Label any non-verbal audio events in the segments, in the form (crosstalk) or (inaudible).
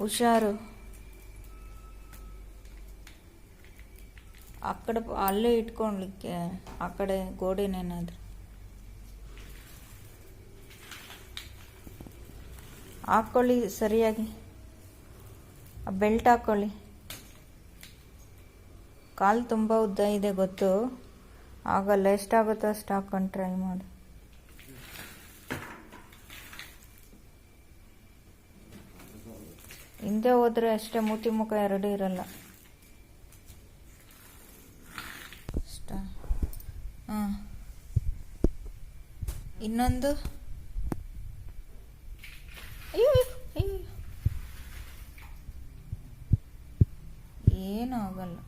ಹುಷಾರು. ಆ ಕಡೆ ಅಲ್ಲೇ ಇಟ್ಕೊಳ್ಲಿಕ್ಕೆ, ಆ ಕಡೆ ಗೋಡೆನೇನಾದ್ರು. ಹಾಕ್ಕೊಳ್ಳಿ ಸರಿಯಾಗಿ. ಬೆಲ್ಟ್ ಹಾಕ್ಕೊಳ್ಳಿ ಕಾಲು ತುಂಬ ಉದ್ದ ಇದೆ ಗೊತ್ತು. ಆಗಲ್ಲ ಎಷ್ಟಾಗುತ್ತೋ ಅಷ್ಟು ಹಾಕೊಂಡು ಟ್ರೈ ಮಾಡಿ. ಹಿಂದೆ ಹೋದ್ರೆ ಅಷ್ಟೇ ಮೂತಿ ಮುಖ ಎರಡೂ ಇರಲ್ಲ. ಅಷ್ಟ. ಹಾಂ. ಇನ್ನೊಂದು? ಅಯ್ಯೋ ಏನೂ ಆಗಲ್ಲ.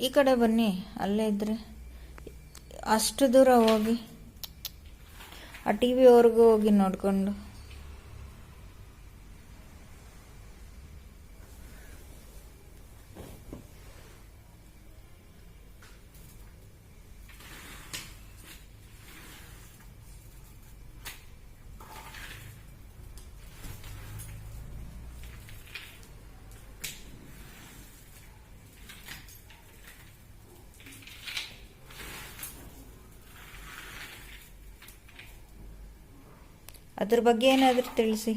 ಈ ಕಡೆ ಬನ್ನಿ, ಅಲ್ಲೇ ಇದ್ರೆ. ಅಷ್ಟು ದೂರ ಹೋಗಿ. ಆ ಟಿ ವಿವರೆಗೂ ಹೋಗಿ ನೋಡ್ಕೊಂಡು. ಅದ್ರ ಬಗ್ಗೆ ಏನಾದರೂ ತಿಳಿಸಿ.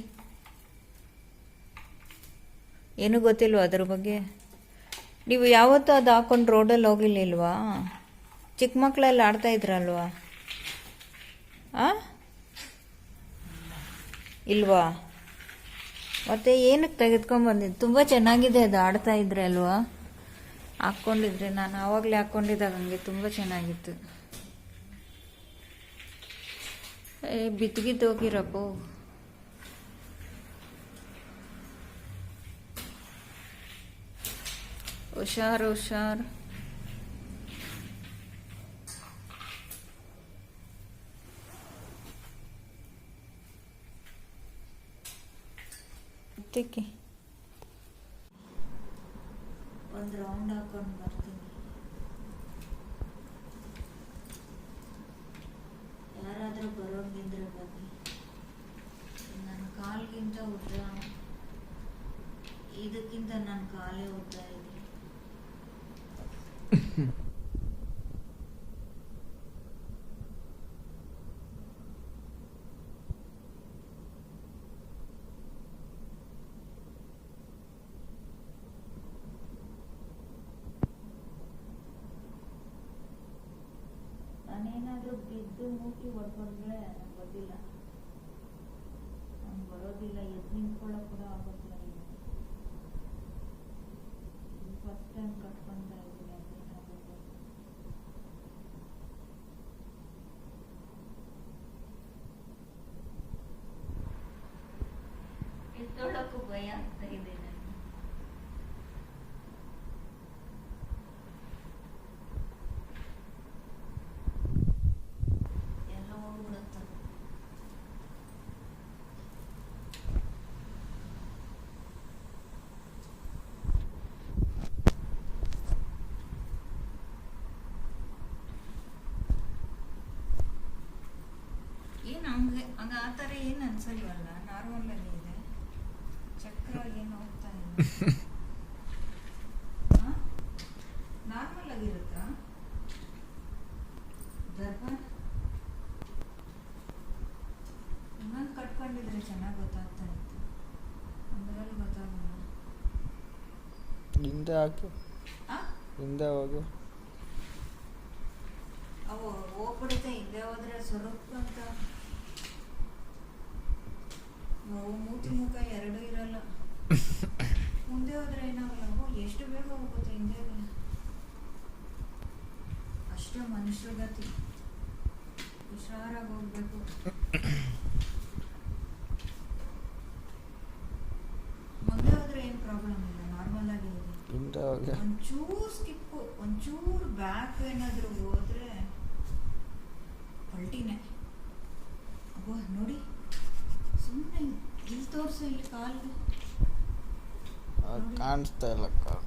ಏನೂ ಗೊತ್ತಿಲ್ವಾ ಅದ್ರ ಬಗ್ಗೆ? ನೀವು ಯಾವತ್ತೂ ಅದು ಹಾಕೊಂಡು ರೋಡಲ್ಲಿ ಹೋಗಿರ್ಲಿಲ್ವಾ ಚಿಕ್ಕ ಮಕ್ಕಳೆಲ್ಲ ಆಡ್ತಾ ಇದ್ರಲ್ವಾ? ಆ? ಇಲ್ವಾ? ಮತ್ತೆ ಏನಕ್ಕೆ ತೆಗೆದ್ಕೊಂಡ್ಬಂದಿದ್ದು ತುಂಬ ಚೆನ್ನಾಗಿದೆ ಅದು ಆಡ್ತಾ ಇದ್ರೆ ಅಲ್ವಾ? ಹಾಕ್ಕೊಂಡಿದ್ರೆ ನಾನು ಆವಾಗಲೇ ಹಾಕ್ಕೊಂಡಿದ್ದಾಗ ಹಂಗೆ ತುಂಬ ಚೆನ್ನಾಗಿತ್ತು. ಏ ಬಿತ್ಗಿದ್ದು ಹೋಗಿರಪ್ಪು ಹುಷಾರ್ ಹುಷಾರ್ ತಿಕ್ಕಿ ಒಂದು ರೌಂಡ್ ಹಾಕೊಂಡು ಬರ್ತೀನಿ ಬರೋಂಗಿದ್ರೆ ಬನ್ನಿ ನನ್ನ ಕಾಲ್ಗಿಂತ ಉದ್ದ ಇದಕ್ಕಿಂತ ನನ್ನ ಕಾಲೇ ಉದ್ದ ಇದೆ. ನಾನೇನಾದರೂ ಬಿದ್ದು ಮೂತಿ ಹೊಡ್ಕೊಂಡ್ರೆ ಗೊತ್ತಿಲ್ಲ. ನಂಗೆ ಬರೋದಿಲ್ಲ ಎದ್ದು ನಿಂತ್ಕೊಳ್ಳೋಕೆ ಕೂಡ ಆಗೋದಿಲ್ಲ ಫಸ್ಟ್ ಟೈಮ್ ಕಟ್ಕೊತಾ ಇದ್ದೀನಿ ಅದೇನಾಗುತ್ತೆ ಭಯ ಆಗ್ತಾ ಇದೆ ನನಗೆ ಎಲ್ಲ ಹೋಗ್ಬಿಡುತ್ತೆ ಏನು ಹಂಗೆ ಹಂಗ ಆ ಥರ ಏನು ಅನ್ಸಲ್ವಲ್ಲ? ನಾರ್ಮಲ್ ಇದೆ. ಚಕ್ರ ಏನು ಹೋಗ್ತಾ ಇಲ್ಲ. (laughs) ನಾರ್ಮಲ್ ಆಗಿರುತ್ತಾ ಗರ್ಭ ಇನ್ನೊಂದು ಕಟ್ಕೊಂಡಿದ್ರೆ ಚೆನ್ನಾಗಿ ಗೊತ್ತಾಗ್ತಾ ಇತ್ತು. ಅದರಲ್ಲಿ ಗೊತ್ತಾಗಲ್ಲ. ಹಿಂದೆ ಹಾಕಿ. ಆ? ಹಿಂದೆ ಹೋಗಿ. ಅವು ಹೋಗ್ಬಿಡುತ್ತೆ ಹಿಂದೆ ಹೋದ್ರೆ ಸ್ವರೂಪ ಅಂತ. ಮೂತಿ ಮುಖ ಎರಡೂ ಇರಲ್ಲ. ಮುಂದೆ ಹೋದ್ರೆ ಏನಾಗಲ್ಲ ಎಷ್ಟು ಬೇಗ ಹೋಗುತ್ತೆ ಹಿಂದೆ ಅಷ್ಟೇ ಮನುಷ್ಯರ ಗತಿ. ಹುಷಾರಾಗಿ ಹೋಗ್ಬೇಕು. ಮುಂದೆ ಹೋದ್ರೆ ಏನು ಪ್ರಾಬ್ಲಮ್ ಇಲ್ಲ ನಾರ್ಮಲ್ ಆಗಿ ಹೋಗಿ ಒಂಚೂರು ಸ್ಕಿಪ್ಪು ಒಂಚೂರು ಬ್ಯಾಕ್ ಏನಾದರೂ ಹೋದ್ರೆ ಪಲ್ಟಿನೇ. ಅಬ್ಬಾ ನೋಡಿ ಸುಮ್ಮನೆ ಇಲ್ಲಿ ಇಲ್ಲಿ ಕಾಲಿಗೆ ಕಾಣಿಸ್ತಾ ಇಲ್ಲ ಕಾಲು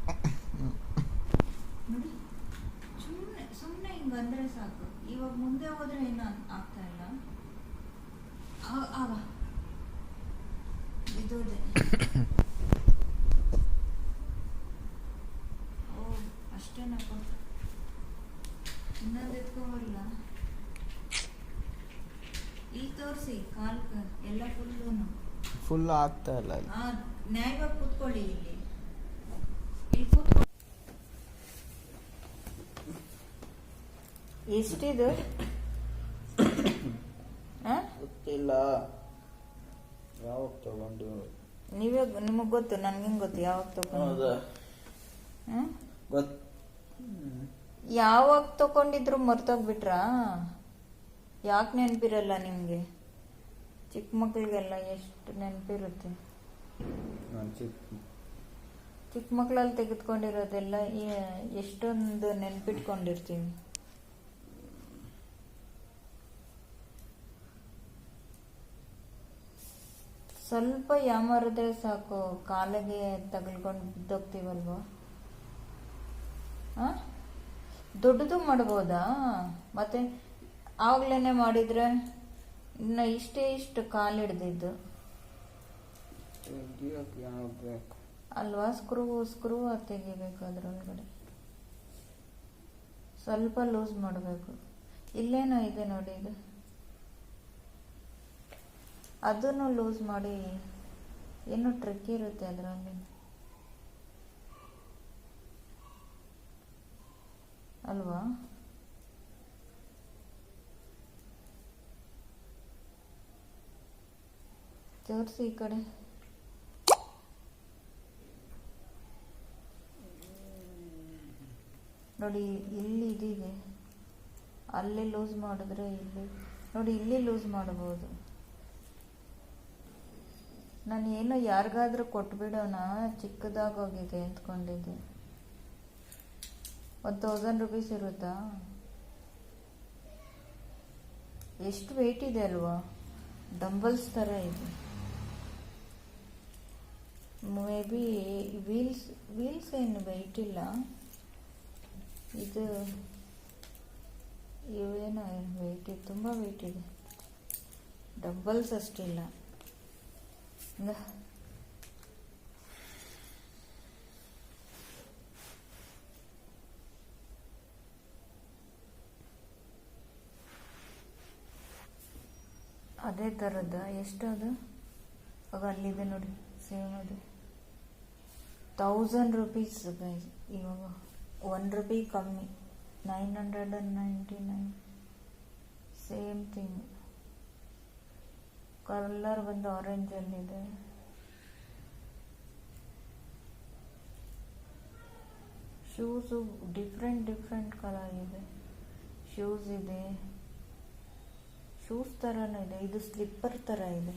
ನೋಡಿ ಸುಮ್ಮನೆ ಸುಮ್ಮನೆ ಹಿಂಗೆ ಬಂದರೆ ಸಾಕು. ಇವಾಗ ಮುಂದೆ ಹೋದ್ರೆ ಏನು ಆಗ್ತಾ ಇಲ್ಲ. ಆಗ ಬಿದ್ದೋದೆ ಓ ಅಷ್ಟೇನಪ್ಪ ಇನ್ನೊಂದು ಎತ್ಕೊಂಬಲ್ಲ ಇಲ್ಲಿ ತೋರಿಸಿ ಕಾಲ್ ಎಲ್ಲ ಫುಲ್ಲು ಫುಲ್ ಆಗ್ತಾ ಇಲ್ಲ ಇಲ್ಲಿ. ನ್ಯಾಯವಾಗಿ ಕೂತ್ಕೊಳ್ಳಿ ಎಷ್ಟಿದು? ಗೊತ್ತಿಲ್ಲ. ಯಾವಾಗ ತಗೊಂಡು? ನೀವೇ ನಿಮಗೆ ಗೊತ್ತು ನನ್ಗೆ ಗೊತ್ತು ಯಾವಾಗ ತಗೊಂಡು? ಯಾವಾಗ ತಗೊಂಡಿದ್ರು ಮರ್ತೋಗ್ಬಿಟ್ರಾ? ಯಾಕೆ ನೆನಪಿರಲ್ಲ ನಿಮಗೆ? ಚಿಕ್ಕ ಮಕ್ಳಿಗೆಲ್ಲ ಎಷ್ಟು ನೆನಪಿರುತ್ತೆ? ನಾನು ಚಿಕ್ಕ ಚಿಕ್ಕ ಮಕ್ಕಳಲ್ಲಿ ತೆಗೆದುಕೊಂಡಿರೋದೆಲ್ಲ ಎಷ್ಟೊಂದು ನೆನ್ಪಿಟ್ಕೊಂಡಿರ್ತೀವಿ? ಸ್ವಲ್ಪ ಯಾಮಾರದ್ರೆ ಸಾಕು ಕಾಲಿಗೆ ತಗಲ್ಕೊಂಡು ಬಿದ್ದೋಗ್ತೀವಲ್ವ? ಆ? ದೊಡ್ಡದು ಮಾಡ್ಬೋದಾ? ಮತ್ತೆ ಆಗ್ಲೇನೆ ಮಾಡಿದ್ರೆ? ಇನ್ನು ಇಷ್ಟೇ ಇಷ್ಟು ಕಾಲು ಹಿಡ್ದಿದ್ದು. ತೆಗಿಯೋಕೆ ಅಲ್ವಾ? ಸ್ಕ್ರೂ ಸ್ಕ್ರೂ ತೆಗಿಬೇಕು ಅದ್ರೊಳಗಡೆ. ಸ್ವಲ್ಪ ಲೂಸ್ ಮಾಡಬೇಕು. ಇಲ್ಲೇನೋ ಇದೆ ನೋಡಿ ಇದು ಅದನ್ನು ಲೂಸ್ ಮಾಡಿ ಏನು ಟ್ರಿಕ್ ಇರುತ್ತೆ ಅದರಲ್ಲಿ. ಅಲ್ವಾ? ತೋರಿಸಿ ಈ ಕಡೆ. ನೋಡಿ, ಇಲ್ಲಿ ಇದಿದೆ. ಅಲ್ಲಿ ಲೂಸ್ ಮಾಡಿದ್ರೆ ಇಲ್ಲಿ, ನೋಡಿ, ಇಲ್ಲಿ ಲೂಸ್ ಮಾಡಬಹುದು. ನಾನು ಏನೋ ಯಾರಿಗಾದ್ರೂ ಕೊಟ್ಬಿಡೋಣ ಚಿಕ್ಕದಾಗೋಗಿದೆ ಅಂದ್ಕೊಂಡಿದ್ದೆ. ಒಂದು ತೌಸಂಡ್ ರುಪೀಸ್ ಇರುತ್ತಾ? ಎಷ್ಟು ವೆಯ್ಟ್ ಇದೆ ಅಲ್ವಾ? ಡಂಬಲ್ಸ್ ಥರ ಇದೆ. ಮೇ ಬಿ ವೀಲ್ಸ್ ವೀಲ್ಸ್ ಏನು ವೆಯ್ಟ್ ಇಲ್ಲ. ಇದು ಇವೇನೋ ವೆಯ್ಟ್ ಇದೆ, ತುಂಬ ವೆಯ್ಟ್ ಇದೆ. ಡಬ್ಬಲ್ಸ್ ಅಷ್ಟಿಲ್ಲ. ಅದೇ ಥರದ ಎಷ್ಟು ಅದು ಅಲ್ಲಿದೆ ನೋಡಿ, ಸೇವ್ ನೋಡಿ. ತೌಸಂಡ್ ರುಪೀಸ್ ಇವಾಗ ಒನ್ ರುಪಿ ಕಮ್ಮಿ. Nine hundred and ninety nine same thing colour ಬಂದು ಆರೆಂಜಲ್ಲಿದೆ ಶೂಸು ಡಿಫ್ರೆಂಟ್ ಡಿಫ್ರೆಂಟ್ ಕಲರ್ ಇದೆ. ಶೂಸ್ ಇದೆ. ಶೂಸ್ ಥರನೂ ಇದೆ. ಇದು ಸ್ಲಿಪ್ಪರ್ ಥರ ಇದೆ.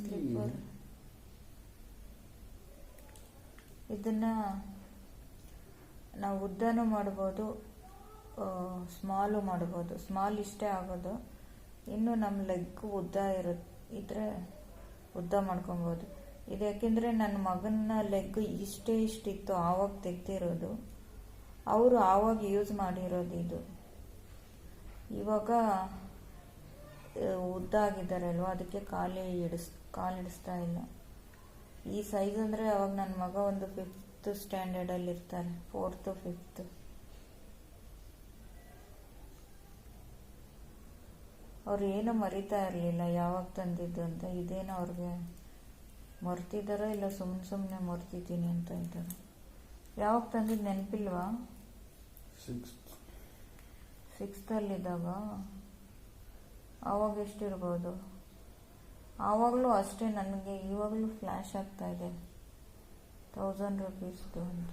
ಸ್ಲಿಪ್ಪರ್ ಇದನ್ನ ನಾವು ಉದ್ದನೂ ಮಾಡ್ಬೋದು ಸ್ಮಾಲು ಮಾಡ್ಬೋದು. ಸ್ಮಾಲ್ ಇಷ್ಟೇ ಆಗೋದು. ಇನ್ನು ನಮ್ಮ ಲೆಗ್ ಉದ್ದ ಇರು ಇದ್ರೆ ಉದ್ದ ಮಾಡ್ಕೊಬೋದು. ಇದು ಯಾಕೆಂದರೆ ನನ್ನ ಮಗನ ಲೆಗ್ ಇಷ್ಟೇ ಇಷ್ಟಿತ್ತು, ಆವಾಗ ತೆಗ್ದಿರೋದು. ಅವರು ಆವಾಗ ಯೂಸ್ ಮಾಡಿರೋದು ಇದು. ಇವಾಗ ಉದ್ದ ಆಗಿದ್ದಾರೆ ಅಲ್ವಾ ಅದಕ್ಕೆ ಖಾಲಿ ಇಡಿಸ್ ಕಾಲು ಇಡಿಸ್ತಾ ಇಲ್ಲ. ಈ ಸೈಜ್ ಅಂದರೆ ಅವಾಗ ನನ್ನ ಮಗ ಒಂದು ಫಿಫ್ತ್ ಸ್ಟ್ಯಾಂಡರ್ಡಲ್ಲಿ ಇರ್ತಾರೆ ಫೋರ್ತು ಫಿಫ್ತ್ ಅವ್ರು ಏನೂ ಮರಿತಾ ಇರಲಿಲ್ಲ ಯಾವಾಗ ತಂದಿದ್ದು ಅಂತ ಇದೇನೋ ಅವ್ರಿಗೆ ಮರ್ತಿದ್ದಾರೋ ಇಲ್ಲ ಸುಮ್ಮನೆ ಸುಮ್ಮನೆ ಮರ್ತಿದ್ದೀನಿ ಅಂತ ಇದ್ದಾರೆ ಯಾವಾಗ ತಂದಿದ್ದು ನೆನಪಿಲ್ವಾ? ಸಿಕ್ಸ್ತ್ ಸಿಕ್ಸ್ತಲ್ಲಿದ್ದಾಗ ಆವಾಗ ಎಷ್ಟಿರ್ಬೋದು? ಆವಾಗಲೂ ಅಷ್ಟೇ ನನಗೆ ಇವಾಗಲೂ ಫ್ಲ್ಯಾಶ್ ಆಗ್ತಾ ಇದೆ ತೌಸಂಡ್ ರುಪೀಸ್ದು ಅಂತ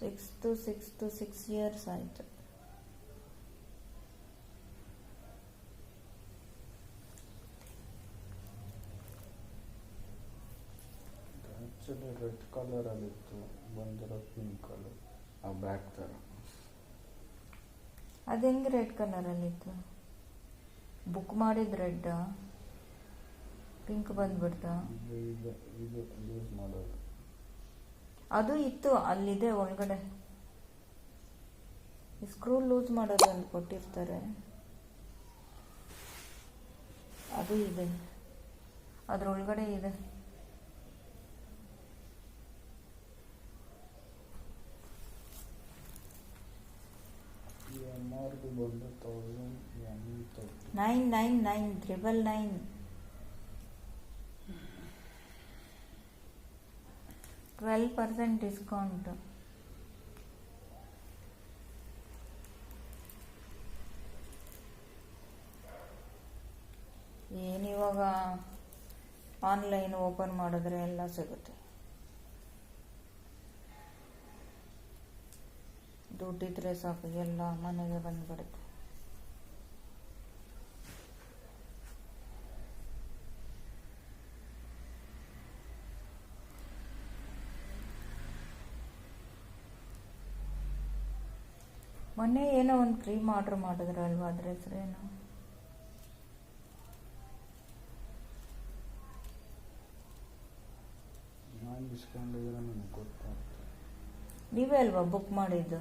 ಸಿಕ್ಸ್ತು ಸಿಕ್ಸ್ತು ಸಿಕ್ಸ್ ಇಯರ್ಸ್ ಆಯಿತು ಆ್ಯಕ್ಚುಲಿ ರೆಡ್ ಕಲರಲ್ಲಿತ್ತು ಬಂದಿರೋ ಪಿಂಕ್ ಕಲರ್ ಆ ಬ್ಯಾಕ್ ಥರ ಅದು ಹೆಂಗೆ ರೆಡ್ ಕಲರಲ್ಲಿತ್ತು ಬುಕ್ ಮಾಡಿದ ರೆಡ್, ಪಿಂಕ್ ಬಂದ್ಬಿಡ್ತಾ. ಅದು ಇತ್ತು, ಅಲ್ಲಿದೆ ಒಳಗಡೆ. ಸ್ಕ್ರೂ ಲೂಸ್ ಮಾಡೋದು ಕೊಟ್ಟಿರ್ತಾರೆ. ಅದು ಇದೆ. ಅದ್ರೊಳಗಡೆ ಇದೆ. ಬಂದು nine nine nine triple nine twelve percent discount ಏನಿವಾಗ ಆನ್ಲೈನ್ ಓಪನ್ ಮಾಡಿದ್ರೆ ಎಲ್ಲ ಸಿಗುತ್ತೆ. ದುಡ್ಡಿದ್ರೆ ಸಾಕು, ಎಲ್ಲ ಮನೆಗೆ ಬಂದ್ಬಿಡುತ್ತೆ. ಮೊನ್ನೆ ಏನೋ ಒಂದು ಕ್ರೀಮ್ ಆರ್ಡರ್ ಮಾಡಿದ್ರಲ್ವಾ ಅದ್ರ ಹೆಸರೇನು? ನಾನು ಇಸ್ಕೊಂಡಿದ್ರೆ ನನಗೆ ಗೊತ್ತಾಗ್ತದೆ ನೀವೇ ಅಲ್ವಾ ಬುಕ್ ಮಾಡಿದ್ದು?